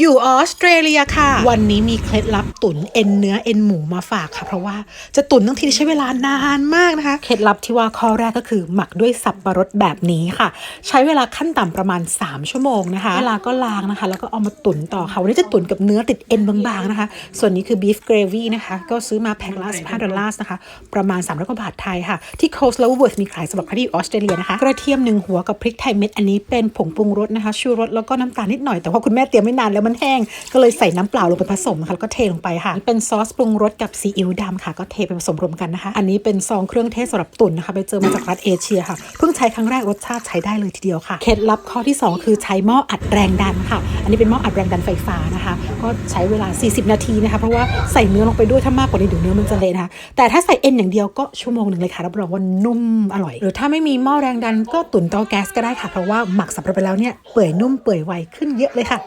อยู่ออสเตรเลียค่ะ วันนี้มีเคล็ดลับตุ๋นเอ็นเนื้อเอ็นหมูมาฝากค่ะ เพราะว่าจะตุ๋นทั้งทีใช้เวลานานมากนะคะ เคล็ดลับที่ว่าข้อแรกก็คือ หมักด้วยสับปะรดแบบนี้ค่ะ ใช้เวลาขั้นต่ำประมาณ 3 ชั่วโมงนะคะเวลาก็ล้างนะคะ แล้วก็เอามาตุ๋นต่อค่ะ วันนี้จะตุ๋นกับเนื้อติดเอ็นบางๆนะคะ ส่วนนี้คือ beef gravy นะคะก็ซื้อมาแพ็คละ15ดอลลาร์นะคะ ประมาณ300กว่าบาทไทยค่ะ ที่ Coast l o w o r t h มีขายสำหรับใครที่อยู่ออสเตรเลียนะคะกระเทียมหนึ่งหัวกับพริกไทยเม็ดอันนี้เป็นผงปรุงรสนะคะชูรสแล้วก็น้ำตาลนิดหน่อยแต่ว่าคุณแม่เตรียมไม่นานแล้วมันแห้ง ก็เลยใส่น้ำเปล่าลงไปผสมนะคะแล้วก็เทลงไปค่ะนี่เป็นซอสปรุงรสกับซีอิ๊วดำค่ะ ก็เทไปผสมรวมกันนะคะ อันนี้เป็นซองเครื่องเทศสำหรับตุ๋นนะคะ ไปเจอมาจากรัฐเอเชียค่ะ เพิ่งใช้ครั้งแรกรสชาติใช้ได้เลยทีเดียวค่ะ เคล็ดลับข้อที่ 2 คือใช้หม้ออัดแรงดันค่ะ อันนี้เป็นหม้ออัดแรงดันไฟฟ้านะคะ ก็ใช้เวลา 40 นาทีนะคะ เพราะว่าใส่เนื้อลงไปด้วย ถ้ามากกว่านี้เดี๋ยวเนื้อมันจะเละนะคะ แต่ถ้าใส่เอ็นอย่างเดียวก็ชั่วโมงหนึ่งเลยค่ะ รับรองว่านุ่มอร่อย หรือถ้าไม่มีหม้อแรงดันก็ตุ๋นเตาแก๊สก็ได้ค่ะ เพราะว่าหมักสับปะรดไปแล้วเนี่ยเปื่อยนุ่มเปื่อยไวขึ้นเยอะเลยค่ะ